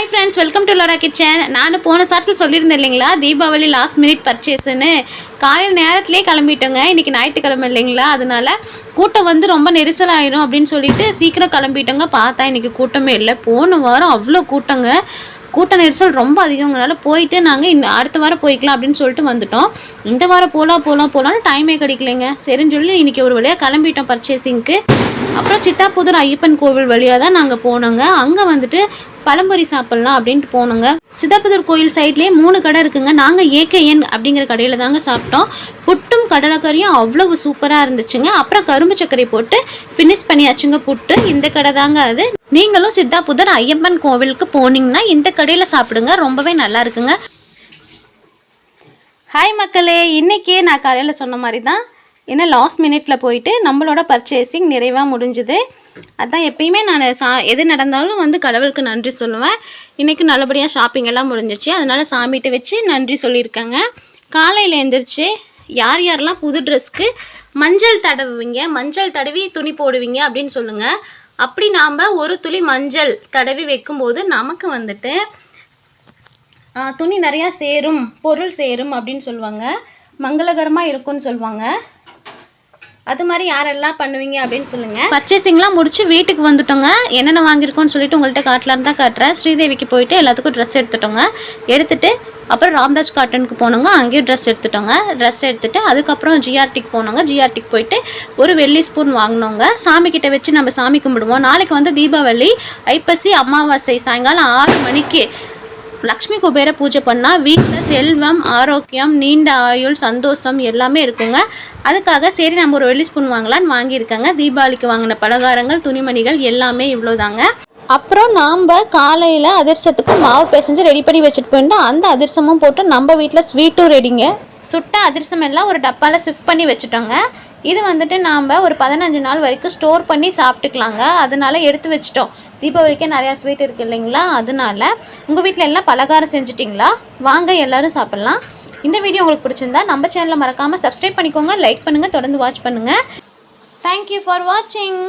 Hi friends welcome to Lora kitchen நான் போன சாரத்தில் சொல்லியிருந்தேன் இல்லைங்களா? தீபாவளி லாஸ்ட் மினிட் பர்ச்சேஸுன்னு காலையில் நேரத்துலேயே கிளம்பிட்டோங்க. இன்றைக்கி ஞாயிற்றுக்கிழமை இல்லைங்களா? அதனால கூட்டம் வந்து ரொம்ப நெரிசல் ஆயிரும் அப்படின்னு சொல்லிட்டு சீக்கிரம் கிளம்பிட்டோங்க. பார்த்தா இன்றைக்கி கூட்டமே இல்லை. போன வாரம் அவ்வளோ கூட்டங்க. கூட்ட நெரிசல் ரொம்ப அதிகங்கனால போயிட்டு நாங்கள் இன்னும் அடுத்த வாரம் போய்க்கலாம் அப்படின்னு சொல்லிட்டு வந்துட்டோம். இந்த வாரம் போகலாம் போகலாம் போகலான்னு டைமே கிடைக்கலைங்க. சரின்னு சொல்லி இன்றைக்கி ஒரு வழியாக கிளம்பிட்டோம் பர்ச்சேசிங்க்கு அப்புறம் சித்தாப்புதூர் ஐயப்பன் கோவில் வழியாக தான் நாங்கள் போனோங்க. அங்கே வந்துட்டு பழம்பொரி சாப்பிட்லாம் அப்படின்ட்டு போனோங்க. சித்தாப்புதூர் கோயில் சைட்லேயே மூணு கடை இருக்குங்க. நாங்கள் ஏகேஎன் அப்படிங்கிற கடையில் தாங்க சாப்பிட்டோம். புட்டும் கடலைக்கறியும் அவ்வளவு சூப்பராக இருந்துச்சுங்க. அப்புறம் கரும்பு சர்க்கரை போட்டு ஃபினிஷ் பண்ணியாச்சுங்க புட்டு. இந்த கடை தாங்க அது. நீங்களும் சித்தாப்புதூர் ஐயப்பன் கோவிலுக்கு போனீங்கன்னா இந்த கடையில் சாப்பிடுங்க. ரொம்பவே நல்லா இருக்குங்க. ஹாய் மக்களே இன்றைக்கி நான் காலையில் சொன்ன மாதிரி தான் ஏன்னா லாஸ்ட் மினிட்ல போயிட்டு நம்மளோட பர்ச்சேசிங் நிறைவாக முடிஞ்சுது. அதான் எப்பயுமே நான் சா எது நடந்தாலும் வந்து கடவுளுக்கு நன்றி சொல்லுவேன். இன்றைக்கி நல்லபடியாக ஷாப்பிங் எல்லாம் முடிஞ்சிச்சு அதனால் சாமிகிட்ட வச்சு நன்றி சொல்லியிருக்கேங்க. காலையில் எழுந்திரிச்சு யார் யாரெல்லாம் புது ட்ரெஸ்க்கு மஞ்சள் தடவுவீங்க மஞ்சள் தடவி துணி போடுவீங்க அப்படின்னு சொல்லுங்கள் அப்படி நாம் ஒரு துளி மஞ்சள் தடவி வைக்கும்போது நமக்கு வந்துட்டு துணி நிறையா சேரும் பொருள் சேரும் அப்படின்னு சொல்லுவாங்க. மங்களகரமாக இருக்கும்னு சொல்லுவாங்க. அது மாதிரி யாரெல்லாம் பண்ணுவீங்க அப்படின்னு சொல்லுங்க. பர்ச்சேசிங்லாம் முடிச்சு வீட்டுக்கு வந்துட்டோங்க. என்னென்ன வாங்கியிருக்கோம்னு சொல்லிட்டு உங்கள்கிட்ட காட்டலான்னு தான் காட்டுறேன். ஸ்ரீதேவிக்கு போயிட்டு எல்லாத்துக்கும் ட்ரெஸ் எடுத்துட்டோங்க. எடுத்துட்டு அப்புறம் ராம்ராஜ் காட்டனுக்கு போனோங்க. அங்கேயும் ட்ரெஸ் எடுத்துட்டோங்க. ட்ரெஸ் எடுத்துட்டு அதுக்கப்புறம் ஜிஆர்டிக்கு போனோங்க. ஜிஆர்டிக்கு போயிட்டு ஒரு வெள்ளி ஸ்பூன் வாங்கினோங்க. சாமி கிட்ட வச்சு நம்ம சாமி கும்பிடுவோம். நாளைக்கு வந்து தீபாவளி ஐப்பசி அமாவாசை சாயங்காலம் ஆறு மணிக்கு லக்ஷ்மி குபேர பூஜை பண்ணால் வீட்டில் செல்வம் ஆரோக்கியம் நீண்ட ஆயுள் சந்தோஷம் எல்லாமே இருக்குங்க. அதுக்காக சரி நம்ம ஒரு வெள்ளி ஸ்பூன் வாங்கலாம்னு வாங்கியிருக்கேங்க. தீபாவளிக்கு வாங்கின பலகாரங்கள் துணிமணிகள் எல்லாமே இவ்வளோதாங்க அப்புறம் நாம் காலையில் அதிர்சத்துக்கு மாவு பேசஞ்சு ரெடி பண்ணி வச்சுட்டு போயிருந்தோம் அந்த அதிர்சமும் போட்டு நம்ம வீட்டில் ஸ்வீட்டும் ரெடிங்க சுட்ட அதிர்சம் எல்லாம் ஒரு டப்பாவில் ஷிஃப்ட் பண்ணி வச்சுட்டோங்க. இது வந்துட்டு நாம் ஒரு பதினஞ்சு நாள் வரைக்கும் ஸ்டோர் பண்ணி சாப்பிட்டுக்கலாங்க. அதனால எடுத்து வச்சிட்டோம். தீபாவளிக்கே நிறையா ஸ்வீட் இருக்குது இல்லைங்களா? அதனால உங்கள் வீட்டில் எல்லாம் பலகாரம் செஞ்சுட்டிங்களா? வாங்க எல்லாரும் சாப்பிட்லாம். இந்த வீடியோ உங்களுக்கு பிடிச்சிருந்தா நம்ம சேனலை மறக்காமல் சப்ஸ்கிரைப் பண்ணிக்கோங்க லைக் பண்ணுங்கள் தொடர்ந்து வாட்ச் பண்ணுங்கள் தேங்க்யூ ஃபார் வாட்சிங்